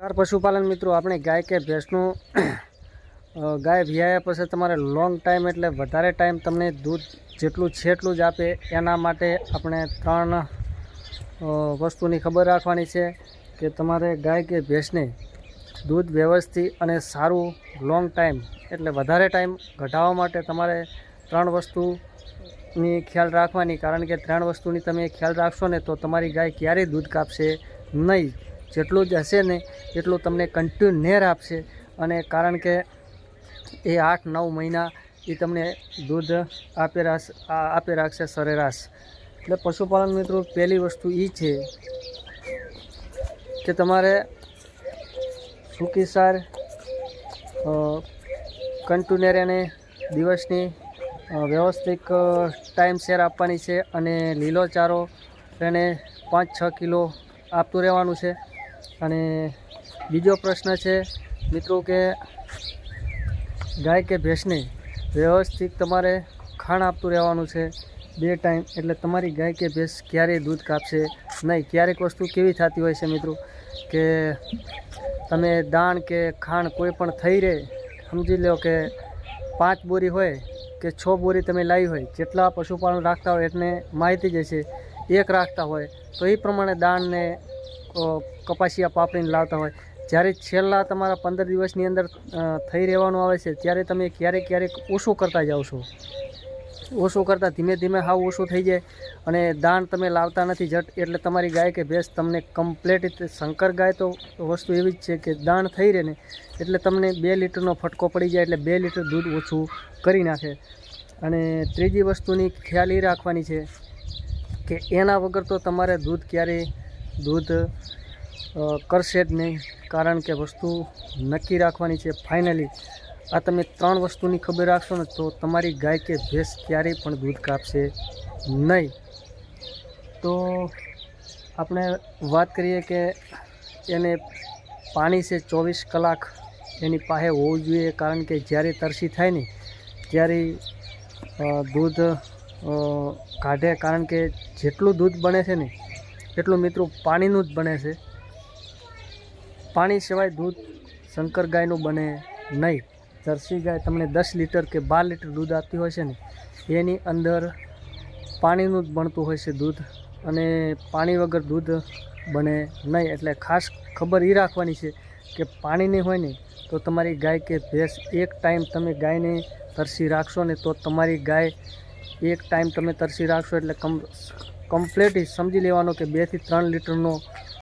Car પશુપાલન મિત્રો, આપણે ગાય કે ભેંસનું ગાય વિયાયા પછી તમારે લોંગ ટાઈમ એટલે વધારે ટાઈમ તમને દૂધ જેટલું છે એટલું જ આપે. એના માટે આપણે ત્રણ વસ્તુની ખબર રાખવાની છે કે તમારે ગાય કે ભેંસને દૂધ વ્યવસ્થિત અને સારું લોંગ ટાઈમ એટલે વધારે ટાઈમ ઘટાડવા માટે તમારે ત્રણ વસ્તુની ખ્યાલ રાખવાની. કારણ કે ત્રણ વસ્તુની તમે ખ્યાલ રાખશો ને તો તમારી ગાય ક્યારેય દૂધ કાપશે નહીં. જેટલું જ હશે ને એટલું તમને કન્ટિન્યુ નેર આપશે. અને કારણ કે એ આઠ નવ મહિના એ તમને દૂધ આપે રાખ આપે રાખશે સરેરાશ. એટલે પશુપાલન મિત્રો, પહેલી વસ્તુ એ છે કે તમારે સૂકી સાર કન્ટિન્યુઅર એને દિવસની વ્યવસ્થિત ટાઈમ શેર આપવાની છે અને લીલો ચારો એને પાંચ છ કિલો આપતું રહેવાનું છે. અને બીજો પ્રશ્ન છે, મિત્રો કે ગાય કે ભેંસને વ્યવસ્થિત તમારે ખાણ આપતું રહેવાનું છે બે ટાઈમ, એટલે તમારી ગાય કે ભેંસ ક્યારેય દૂધ કાપશે નહીં. ક્યારેક વસ્તુ કેવી થતી હોય છે મિત્રો કે તમે દાણ કે ખાણ કોઈ પણ થઈ રહે, સમજી લો કે પાંચ બોરી હોય કે છ બોરી તમે લાવી હોય, જેટલા પશુપાલન રાખતા હોય એટલે માહિતી જ હશે. એક રાખતા હોય, તો એ પ્રમાણે દાણને કપાસિયા પાપડીને લાવતા હોય. જ્યારે છેલ્લા તમારા પંદર દિવસની અંદર થઈ રહેવાનું આવે છે, ત્યારે તમે ક્યારેક ક્યારેક ઓછું કરતા જાઓ છો. ઓછું કરતાં ધીમે ધીમે હાવ ઓછું થઈ જાય અને દાણ તમે લાવતા નથી જટ, એટલે તમારી ગાય કે ભેંસ તમને કમ્પ્લેટ શંકર ગાય તો વસ્તુ એવી જ છે કે દાણ થઈ રહે ને, એટલે તમને બે લીટરનો ફટકો પડી જાય, એટલે બે લીટર દૂધ ઓછું કરી નાખે. અને ત્રીજી વસ્તુની ખ્યાલ એ રાખવાની છે કે એના વગર તો તમારે દૂધ ક્યારેય દૂધ કરશે જ નહીં. કારણ કે વસ્તુ નક્કી રાખવાની છે. ફાઇનલી આ તમે ત્રણ વસ્તુની ખબર રાખશો ને, તો તમારી ગાય કે ભેંસ ક્યારેય પણ દૂધ કાપશે નહીં. તો આપણે વાત કરીએ કે એને પાણી છે ચોવીસ કલાક એની પાસે હોવું જોઈએ. કારણ કે જ્યારે તરસી થાય ને, ત્યારે દૂધ કાઢે કારણ કે જેટલું દૂધ બને છે ને, એટલું મિત્રો પાણીનું જ બને છે. પાણી સિવાય દૂધ શંકર ગાયનું બને નહીં. જર્સી ગાય તમને દસ લીટર કે બાર લીટર દૂધ આપતી હોય છે ને, એની અંદર પાણીનું જ બનતું હોય છે દૂધ અને પાણી વગર દૂધ બને નહીં. એટલે ખાસ ખબર એ રાખવાની છે કે પાણી નહીં હોય ને, તો તમારી ગાય કે ભેંસ એક ટાઈમ તમે ગાયને તરસી રાખશો ને, તો તમારી ગાય એક ટાઈમ તમે તરસી રાખશો એટલે કમ કમ્પ્લેટ સમજી લેવાનો કે બેથી ત્રણ લીટરનો